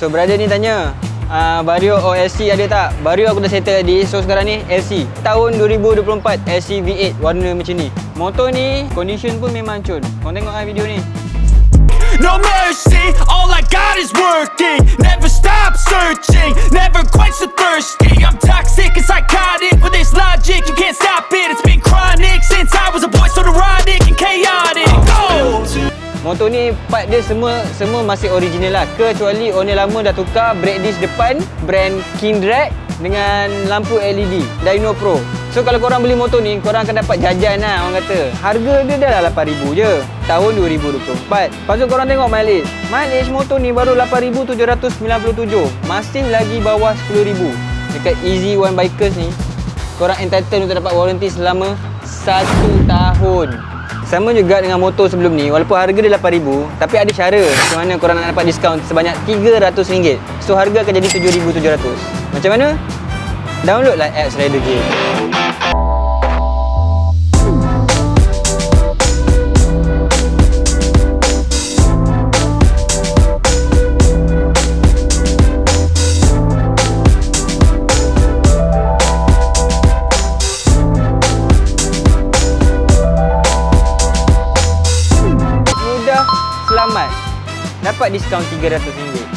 So brother ni tanya uh, Vario OLC ada tak? Vario aku dah settle tadi. So sekarang ni LC Tahun 2024 LC V8 Warna macam ni. Motor ni Condition pun memang cun. Korang tengok lah video ni Motor ni part dia semua semua masih original lah. Kecuali owner lama dah tukar brake disc depan Brand Kindred dengan lampu LED Dyno Pro. So kalau korang beli motor ni korang akan dapat jajan lah orang kata. Harga dia dah lah 8000 je Tahun 2024 Lepas tu korang tengok mileage. Mileage motor ni baru 8797 Masih lagi bawah 10000 Dekat Easy One Bikers ni Korang entitled untuk dapat warranty selama 1 tahun sama juga dengan motor sebelum ni Walaupun harga dia RM8,000 Tapi ada cara Macam mana korang nak dapat diskaun sebanyak RM300 So harga akan jadi RM7,700 Macam mana? Download lah apps Rider Game selamat dapat diskaun RM300.